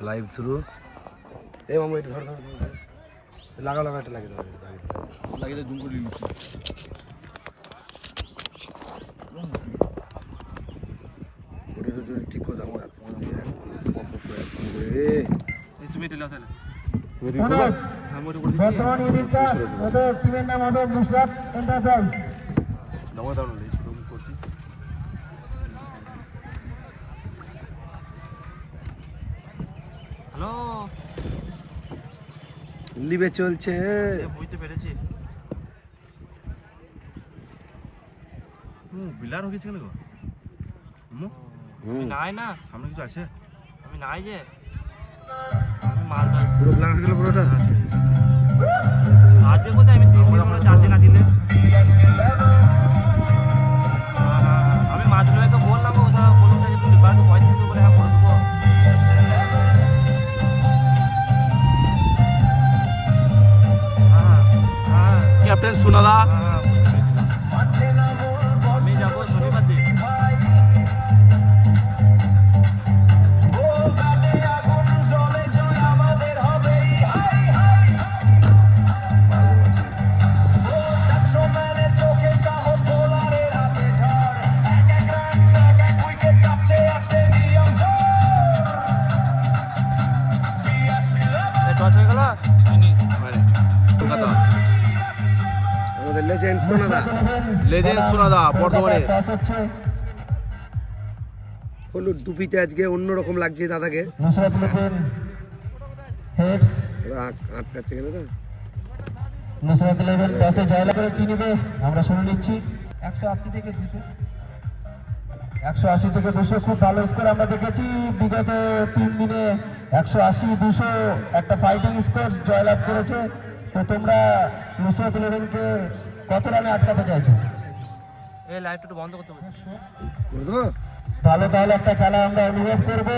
Live শুরু এই মামু এটা ধর ধর। লাগা লাগা এটা লাগিয়ে দাও লাগিয়ে দাও, লাগিয়ে জুম করে নিচ্ছি ঠিক করে ফোন রে তুমি এটা লাও তাহলে বর্তমান ইউনিটটা ওদের টিমের নাম হবে নুসরাত এন্টারপ্রাইজ দাও না লিস্ট করে করছি হ্যালো। লিবে চলছে। বুঝতে পেরেছি। হুম বিলার হয়ে গেছে কেন গো? হুম? হুম। নাই না। সামনে কিছু আছে? আমি নাই যে। আমি মালদা পুরো প্ল্যান হয়ে গেল পুরোটা? ক্যাপ্টেন সোনাদা। আমি যাব শনিবার দিন আমাদের লেজেন্ড সোনাদা লেজেন্ড সোনাদা হচ্ছে হলুদ টুপিতে আজকে অন্যরকম লাগছে দাদাকে। আটকাচ্ছে কেন তো নুসরাত লেভেল টসে জয়লাভ করে কি নেবে? আমরা শুনে নিচ্ছি। একশো আশি থেকে দুশো। একশো আশি থেকে দুশো খুব ভালো স্কোর আমরা দেখেছি। বিগত তিন দিনে একশো আশি দুশো একটা ফাইটিং স্কোর জয়লাভ করেছে। তো তোমরা নুসরাত ইলেভেনকে কত রানে আটকাতে চাইছো? এই লাইটটা একটু বন্ধ করতে দেবো ভালো তাহলে একটা খেলা আমরা অনুভব করব।